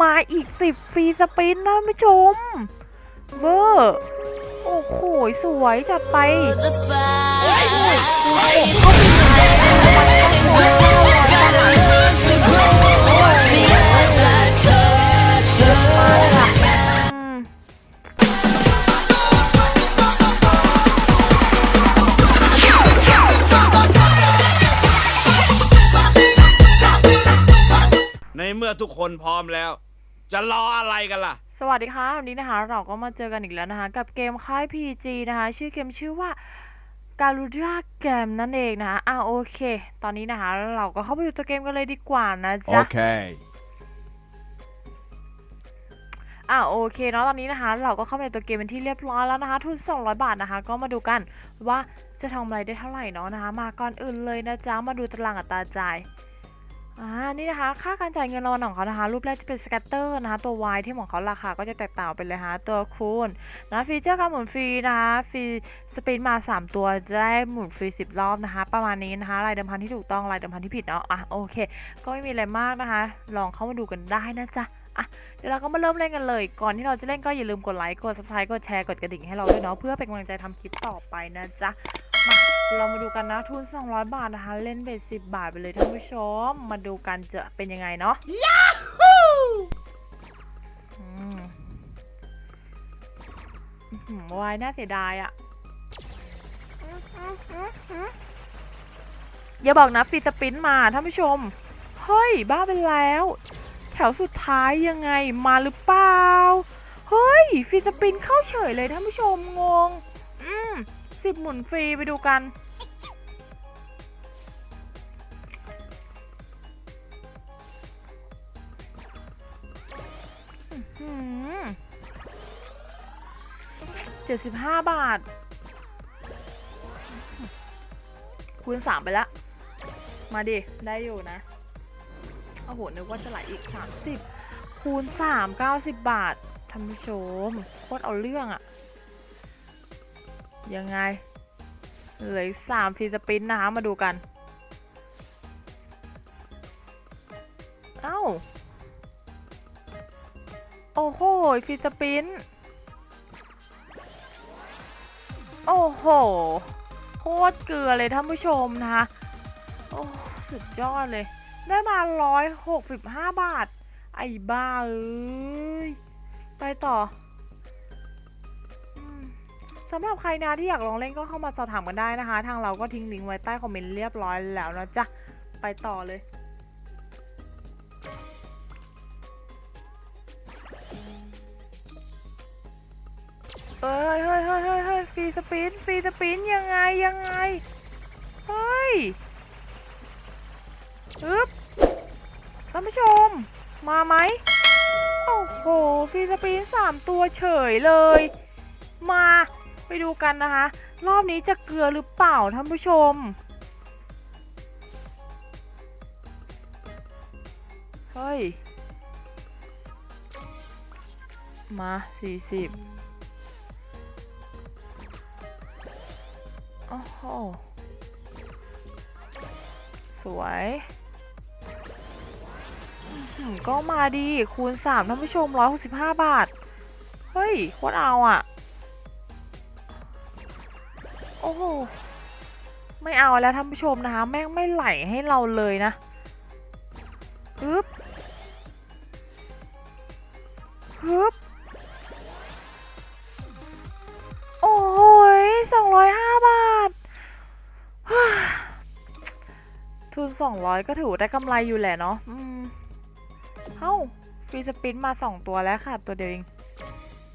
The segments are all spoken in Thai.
มาอีกสิฟรีสปินนะท่านผู้ชมเวอร์โอ้โห สวยจัดไป the Watch ทุกคนพร้อมแล้ว จะรออะไรกันล่ะ สวัสดีค่ะวันนี้นะคะ เราก็มาเจอกันอีกแล้วนะคะ กับเกมค่าย PG นะคะ ชื่อเกมชื่อว่าการูด้าเกมนั่นเองนะคะอะโอเค ตอนนี้นะคะ เราก็เข้าไปดูตัวเกมกันเลยดีกว่านะจ๊ะ Okay. อะโอเคเนาะตอนนี้นะคะ เราก็เข้าไปในตัวเกมเป็นที่เรียบร้อยแล้วนะคะ ทุน 200 บาทนะคะ ก็มาดูกันว่าจะทำอะไรได้เท่าไหร่เนาะนะคะ มาก่อนอื่นเลยนะจ๊ะมาดูตารางอัตราจ่าย อ่า นี่นะคะ ค่าการจ่ายเงินรางวัลของเขานะคะ รูปแรกจะเป็นสแกตเตอร์นะคะ ตัว Y ที่ของเขาราคาก็จะแตกต่างไปเลยนะตัวคูณนะฟีเจอร์การหมุนฟรีนะคะฟรีสปินมา 3 ตัวจะได้หมุนฟรี 10 รอบนะคะ ประมาณนี้นะคะ ลายเดิมพันที่ถูกต้อง ลายเดิมพันที่ผิดเนาะ อะ โอเค ก็ไม่มีอะไรมากนะคะ ลองเข้ามาดูกันได้นะจ๊ะอะเดี๋ยวเราก็มาเริ่มเล่นกันเลย ก่อนที่เราจะเล่นก็อย่าลืมกดไลค์ กด subscribe กดแชร์ กดกระดิ่งให้เราด้วยเนาะ เพื่อเป็นกำลังใจทำคลิปต่อไปนะจ๊ะ เรามาดูกันนะทุน 200 บาทนะคะ เล่นเบ็ด10 บาทไปเลยท่านผู้ชม มาดูกันจะเป็นยังไงเนาะอืมอื้อหือวายน่าเสียดายอะอย่าบอกนะฟีสปินมาท่านผู้ชม เฮ้ย บ้าไปแล้ว แถวสุดท้ายยังไงมาหรือเปล่า เฮ้ยฟีสปินเข้าเฉยเลยท่านผู้ชมงง สิบหมุนฟรีไปดูกัน เจ็ดสิบห้าบาท คูณสามไปละ มาดิ ได้อยู่นะ โอ้โห นึกว่าจะไหลอีก30คูณ3 90บาทท่านผู้ชมโคตรเอาเรื่องอะ ยังไง เหลืออีก3ฟรีสปินนะคะ มาดูกัน เอ้า โอ้โหฟีสปิน โอ้โห โคตรเกลือเลยท่านผู้ชมนะคะ โอ้ สุดยอดเลย ได้มาร้อยหกสิบาท ไอ้บ้าเอ้ย ไปต่อ สำหรับใครนะที่อยากลองเล่นก็เข้ามาสอบถามกันได้นะคะ ทางเราก็ทิ้งลิงก์ไว้ใต้คอมเมนต์เรียบร้อยแล้วนะจ๊ะ ไปต่อเลยเอ้ยเฮ้ยเฮ้ยเฮ้ยเฮ้ยฟรีสปินฟรีสปินยังไงยังไง เฮ้ยอึ๊บท่านผู้ชม มาไหม โอ้โหฟรีสปินสามตัวเฉยเลย มา ไปดูกันนะคะ รอบนี้จะเกลือหรือเปล่าท่านผู้ชมเฮ้ย มาสี่สิบโอ้โห สวยก็มาดี คูณสามท่านผู้ชมร้อยหกสิบห้าบาท เฮ้ยโคตรเอาอะ โอ้โห ไม่เอาแล้วท่านผู้ชมนะคะ แม่งไม่ไหลให้เราเลยนะฮึบฮึบโอ้โหสองร้อยห้าบาท ทุน200ก็ถือได้กำไรอยู่แหละเนาะอืมเฮ้าฟรีสปินมา2ตัวแล้วค่ะ ตัวเดียวเอง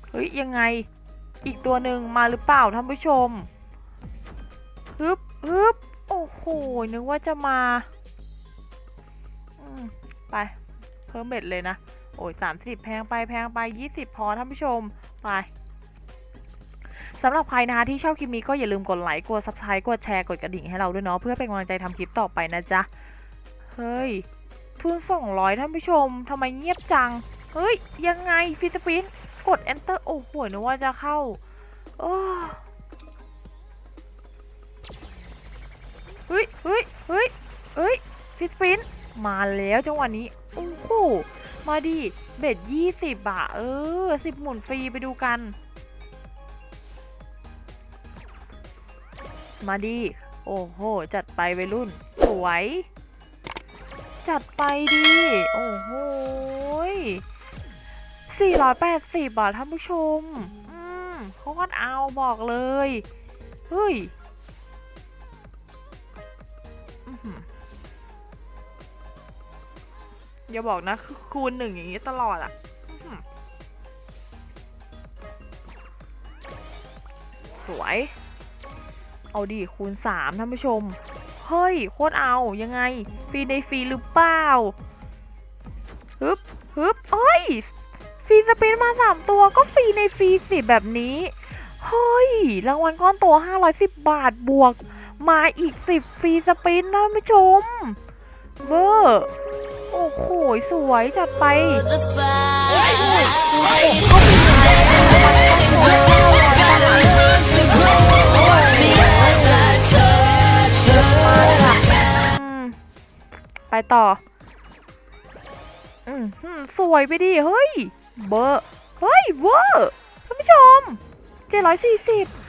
เฮ้ย ยังไง อีกตัวหนึ่งมาหรือเปล่าท่านผู้ชม ฮึบฮึบโอ้โห นึกว่าจะมาไป เพิ่มเบ็ดเลยนะ โอ้ย30แพงไปแพงไป20พอท่านผู้ชม ไปสำหรับใครนะคะที่ชอบคลิปนี้ก็อย่าลืมกดไลค์ กด subscribe กดแชร์ กดกระดิ่งให้เราด้วยเนาะเพื่อเป็นกำลังใจทำคลิปต่อไปนะจ๊ะ เฮ้ย ทุน200ท่านผู้ชมทำไมเงียบจัง เฮ้ย ยังไงฟิสปินกด enter โอ้โหนึกว่าจะเข้า โอ้ เฮ้ยเฮ้ยเฮ้ยเฮ้ยฟิสปินมาแล้วจังหวะนี้โอ้โหมาดิเบ็ดยี่สิบอะเออสิบหมุนฟรีไปดูกัน มาดิโอ้โห จัดไปวัยรุ่น สวย จัดไปดิ โอ้โหสี่ร้อยแปดสิบบาทท่านผู้ชม อืมโคตรเอาบอกเลย เฮ้ย อย่าบอกนะคือคูณหนึ่งอย่างนี้ตลอดอะอื้อหือสวย เอาดีคูณสามท่านผู้ชม เฮ้ย โคตรเอา ยังไง ฟรีในฟรีหรือเปล่าฮึบฮึบเฮ้ยฟรีสปินมาสามตัวก็ฟรีในฟรีสิแบบนี้ เฮ้ย รางวัลก้อนโต510 บาทบวก มาอีก 10 ฟรีสปินนะผู้ชมเวอร์โอ้โห สวยจัดไปไปต่อ อืมหืมสวยไปดิ เฮ้ย เบอร์ เฮ้ย เวอร์ท่านผู้ชม740คู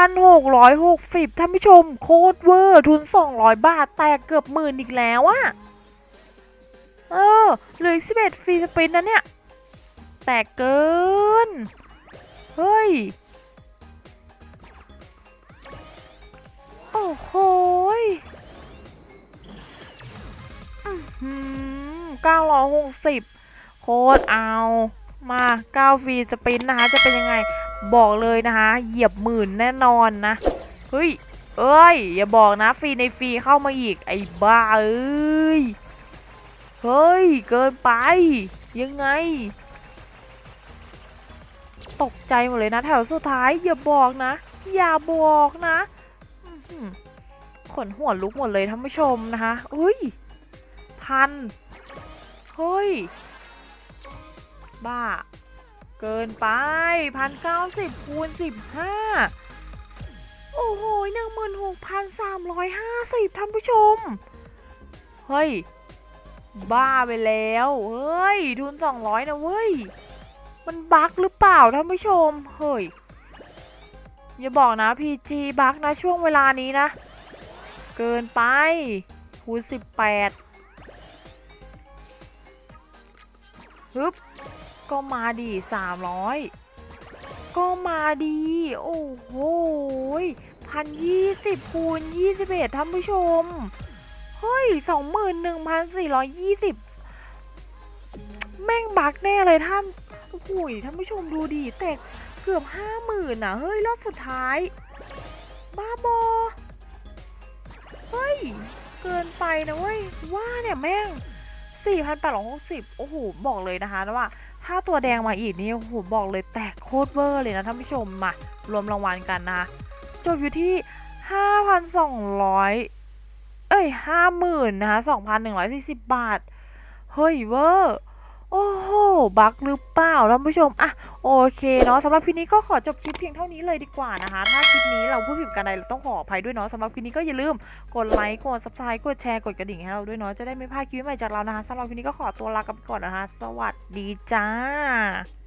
6,660 ท่านผู้ชมโคตรเวอร์ทุน 200 บาท แตกเกือบหมื่นอีกแล้วอะเออเหลืออก11ฟรีสปินนะเนี่ย แตกเกิน เฮ้ย โอ้โหยเก้าร้อยหกสิบโคตรเอา มาเก้าฟรีสปินนะคะ จะเป็นยังไง บอกเลยนะคะ เหยียบหมื่นแน่นอนนะเฮ้ยเอ้ย อย่าบอกนะฟรีในฟรีเข้ามาอีก ไอ้บ้าเอ้ยเฮ้ย เกินไป ยังไง ตกใจหมดเลยนะ แถวสุดท้าย อย่าบอกนะ อย่าบอกนะขนหัวลุกหมดเลยท่านผู้ชมนะคะอุ้ย พัน เฮ้ย บ้า เกินไปพันเก้าสิบคูณสิบห้าโอ้โหหนึ่งหมื่นหกพันสามร้อยห้าสิบท่านผู้ชม เฮ้ย บ้าไปแล้ว เฮ้ย ทุนสองร้อยนะเว้ย มันบั๊กหรือเปล่าท่านผู้ชม เฮ้ย อย่าบอกนะ PG บั๊กนะช่วงเวลานี้นะ เกินไป คูณสิบแปดฮึบ ก็มาดีสามร้อยก็มาดี โอ้โหพันยี่สิบคูณยี่สิบเอ็ดท่านผู้ชม เฮ้ยสองหมื่นหนึ่งพันสี่ร้อยยี่สิบแม่งบักแน่เลยท่านโอ้โหท่านผู้ชมดูดีแตกเกือบห้าหมื่นอะเฮ้ย รอบสุดท้าย บ้าบอ เฮ้ย เกินไปนะเว้ย ว่าเนี่ยแม่ง 4,860 โอ้โห บอกเลยนะคะว่า ถ้าตัวแดงมาอีกนี่ โอ้โห บอกเลยแตกโคตรเวอร์เลยนะท่านผู้ชมมารวมรางวัลกันนะคะจบอยู่ที่ 5,200 เอ้ย 50,000 นะคะ 2,140 บาท เฮ้ยเวอร์ โอ้โห บักหรือเปล่าท่านผู้ชม อะ โอเคเนาะสำหรับคลิปนี้ก็ขอจบคลิปเพียงเท่านี้เลยดีกว่านะคะ ถ้าคลิปนี้เราพูดผิดกันใดเราต้องขออภัยด้วยเนาะสำหรับคลิปนี้ก็อย่าลืมกดไลค์กด subscribe กดแชร์กดกระดิ่งให้เราด้วยเนาะจะได้ไม่พลาดคลิปใหม่จากเรานะคะสำหรับคลิปนี้ก็ขอตัวลากันไปก่อนนะคะ สวัสดีจ้า